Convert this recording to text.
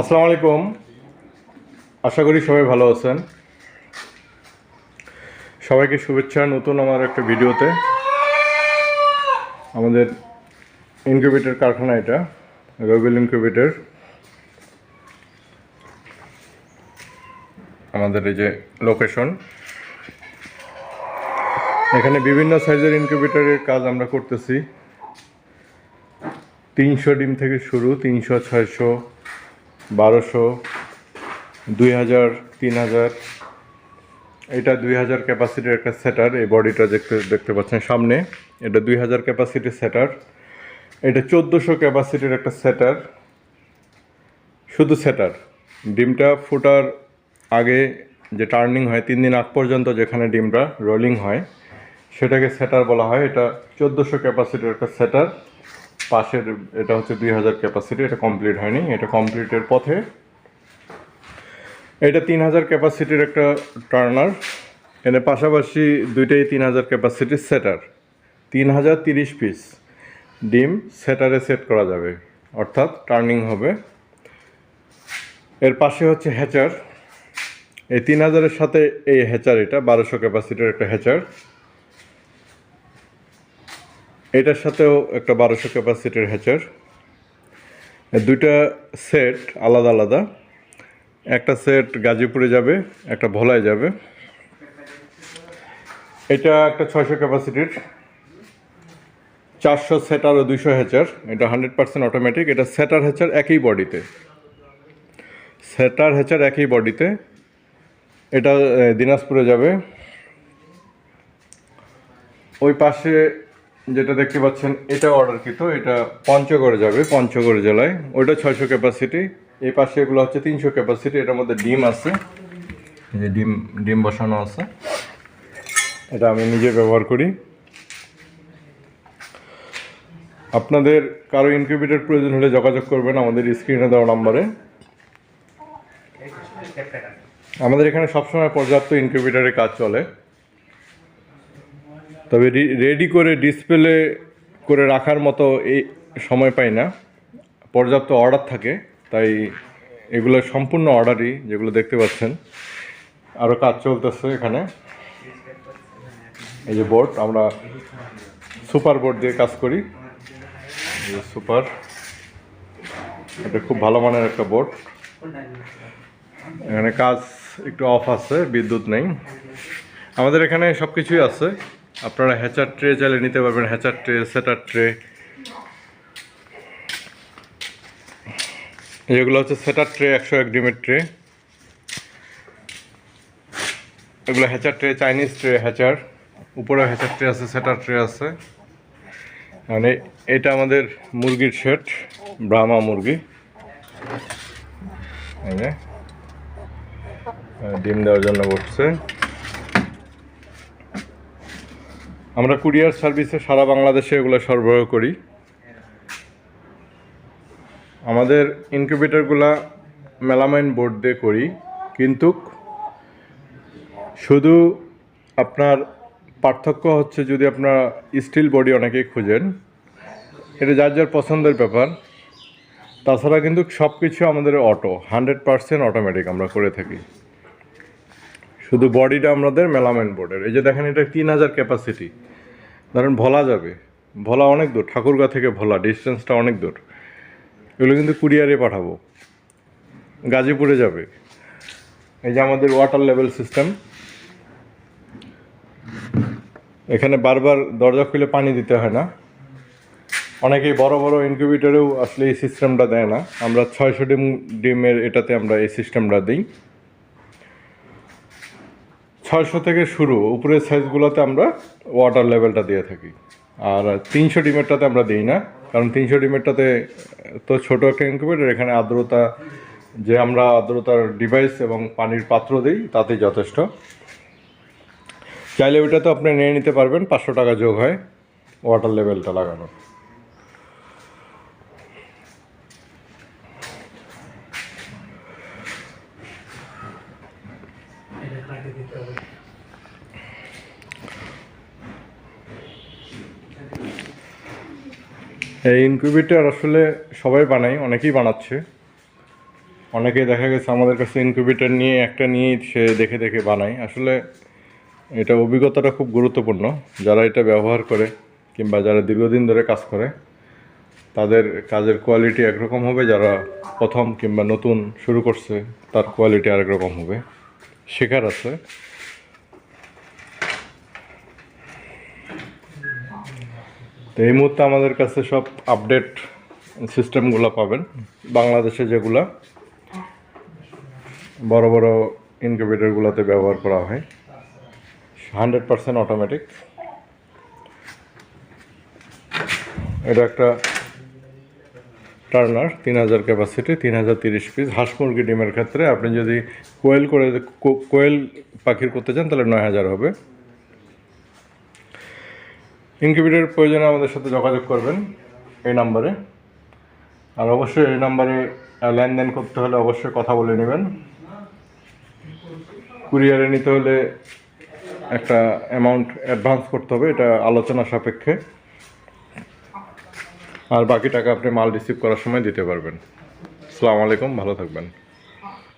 আসসালামু আলাইকুম। আশা করি সবাই ভালো আছেন। সবাইকে শুভেচ্ছা, নতুন আমার একটা ভিডিওতে। আমাদের ইনকিউবেটর কারখানা এটা রবিল ইনকিউবেটর। আমাদের এই যে লোকেশন এখানে বিভিন্ন সাইজের ইনকিউবেটরের কাজ আমরা করতেছি। তিনশো ডিম থেকে শুরু, তিনশো, ছয়শো বারোশো, দুই হাজার, তিন হাজার। এটা দুই হাজার ক্যাপাসিটির একটা সেটার এই বডিটা দেখতে দেখতে পাচ্ছেন সামনে। এটা দুই হাজার ক্যাপাসিটির সেটার এটা চোদ্দোশো ক্যাপাসিটির একটা সেটার শুধু সেটার ডিমটা ফুটার আগে যে টার্নিং হয় তিন দিন আগ পর্যন্ত যেখানে ডিমটা রোলিং হয়, সেটাকে সেটার বলা হয়। এটা চোদ্দোশো ক্যাপাসিটির একটা সেটার পাশের, এটা হচ্ছে দুই হাজার ক্যাপাসিটি এটা কমপ্লিট হয়নি, এটা কমপ্লিটের পথে। এটা তিন হাজার ক্যাপাসিটির একটা টার্নার এর পাশাপাশি দুইটাই তিন হাজার ক্যাপাসিটির সেটার তিন হাজার তিরিশ পিস ডিম সেটারে সেট করা যাবে, অর্থাৎ টার্নিং হবে। এর পাশে হচ্ছে হ্যাচার এই তিন হাজারের সাথে এই হ্যাচার এটা, বারোশো ক্যাপাসিটির একটা হ্যাচার এটার সাথেও একটা বারোশো ক্যাপাসিটির হ্যাচার। দুইটা সেট আলাদা আলাদা। একটা সেট গাজীপুরে যাবে, একটা ভোলায় যাবে। এটা একটা ছয়শো ক্যাপাসিটির। চারশো সেটার ও দুইশো হ্যাচার। এটা হান্ড্রেড পার্সেন্ট অটোমেটিক। এটা সেটার হ্যাচার একই বডিতে। সেটার হ্যাচার একই বডিতে। এটা দিনাজপুরে যাবে। ওই পাশে যেটা দেখতে পাচ্ছেন, এটা অর্ডারকৃত এটা পঞ্চগড়ে যাবে, পঞ্চগড় জেলায়। ওইটা ছয়শো ক্যাপাসিটি এই পাশে এগুলো হচ্ছে তিনশো ক্যাপাসিটি এটার মধ্যে ডিম আছে। যে ডিম ডিম বসানো আছে। এটা আমি নিজে ব্যবহার করি। আপনাদের কারও ইনকিউবেটর প্রয়োজন হলে যোগাযোগ করবেন আমাদের স্ক্রিনে দেওয়া নাম্বারে আমাদের এখানে সবসময় পর্যাপ্ত ইনকিউবেটরের কাজ চলে। তবে রেডি করে ডিসপ্লে করে রাখার মতো এই সময় পাই না। পর্যাপ্ত অর্ডার থাকে, তাই এগুলো সম্পূর্ণ অর্ডারই যেগুলো দেখতে পাচ্ছেন। আরও কাজ চলতেছে এখানে। এই যে বোর্ড আমরা সুপার বোর্ড দিয়ে কাজ করি। সুপার এটা খুব ভালো মানের একটা বোর্ড এখানে কাজ একটু অফ আছে, বিদ্যুৎ নেই। আমাদের এখানে সব কিছুই আছে। আপনারা হ্যাচার ট্রে চাইলে নিতে পারবেন, হ্যাচার ট্রে, সেটার ট্রে। এগুলো হচ্ছে সেটার ট্রে, একশো এক ডিমের ট্রে। এগুলো hatcher tray, Chinese tray hatcher. উপরে হ্যাচার ট্রে আছে, সেটার ট্রে আছে। মানে এটা আমাদের মুরগির সেট, ব্রাহ্মা মুরগি। ডিম দেওয়ার জন্য বসছে। আমরা কুরিয়ার সার্ভিসে সারা বাংলাদেশে এগুলো সরবরাহ করি। আমাদের ইনকিউবেটরগুলা মেলামাইন বোর্ড দিয়ে করি, কিন্তু শুধু আপনার পার্থক্য হচ্ছে যদি আপনার স্টিল বডি অনেকেই খুঁজেন, এটা যার যার পছন্দের ব্যাপার। তাছাড়া কিন্তু সব কিছু আমাদের অটো, হান্ড্রেড পারসেন্ট অটোমেটিক আমরা করে থাকি। শুধু বডিটা আমাদের মেলামাইন বোর্ডের। এই যে দেখেন, এটা তিন হাজার ক্যাপাসিটি ধরেন ভোলা যাবে। ভোলা অনেক দূর, ঠাকুরগাঁ থেকে ভোলা ডিস্টেন্সটা অনেক দূর। এগুলো কিন্তু কুরিয়ারে পাঠাবো। গাজীপুরে যাবে। এই যে আমাদের ওয়াটার লেভেল সিস্টেম এখানে বারবার দরজা খুলে পানি দিতে হয় না। অনেকেই বড় বড় ইনকিউবেটরেও আসলে এই সিস্টেমটা দেয় না। আমরা ছয়শো ডিম, ডিমের এটাতে আমরা এই সিস্টেমটা দিই। ছয়শো থেকে শুরু, উপরের সাইজগুলোতে আমরা ওয়াটার লেভেলটা দিয়ে থাকি। আর তিনশো ডিমেরটাতে আমরা দিই না, কারণ তিনশো ডিমেরটাতে তো ছোটো একটা ইনকিউবেটর এখানে আর্দ্রতা, যে আমরা আর্দ্রতার ডিভাইস এবং পানির পাত্র দিই, তাতেই যথেষ্ট। চাইলে ওইটা তো আপনি নিয়ে নিতে পারবেন, পাঁচশো টাকা যোগ হয় ওয়াটার লেভেলটা লাগানো এই ইনকিউবেটর আসলে সবাই বানায়, অনেকেই বানাচ্ছে। অনেকেই দেখা গেছে আমাদের কাছে ইনকিউবেটর নিয়ে একটা নিয়েই সে দেখে দেখে বানায়। আসলে এটা অভিজ্ঞতাটা খুব গুরুত্বপূর্ণ। যারা এটা ব্যবহার করে কিংবা যারা দীর্ঘদিন ধরে কাজ করে, তাদের কাজের কোয়ালিটি একরকম হবে। যারা প্রথম কিংবা নতুন শুরু করছে, তার কোয়ালিটি আরেক রকম হবে। শেখার আছে। তো এই মুহূর্তে আমাদের কাছে সব আপডেট সিস্টেমগুলো পাবেন। বাংলাদেশে যেগুলা বড় বড় ইনকিউবেটরগুলোতে ব্যবহার করা হয়। হান্ড্রেড পার্সেন্ট অটোমেটিক এটা একটা টার্নার তিন হাজার ক্যাপাসিটি তিন হাজার তিরিশ পিস হাঁস মুরগি ডিমের ক্ষেত্রে আপনি যদি কোয়েল করে কোয়েল পাখির করতে চান তাহলে নয় হাজার হবে। ইনকিউবেটরের প্রয়োজনে আমাদের সাথে যোগাযোগ করবেন এই নাম্বারে। আর অবশ্যই এই নাম্বারে লেনদেন করতে হলে অবশ্যই কথা বলে নেবেন। কুরিয়ারে নিতে হলে একটা অ্যামাউন্ট অ্যাডভান্স করতে হবে, এটা আলোচনা সাপেক্ষে। আর বাকি টাকা আপনি মাল রিসিভ করার সময় দিতে পারবেন। আসসালামু আলাইকুম, ভালো থাকবেন।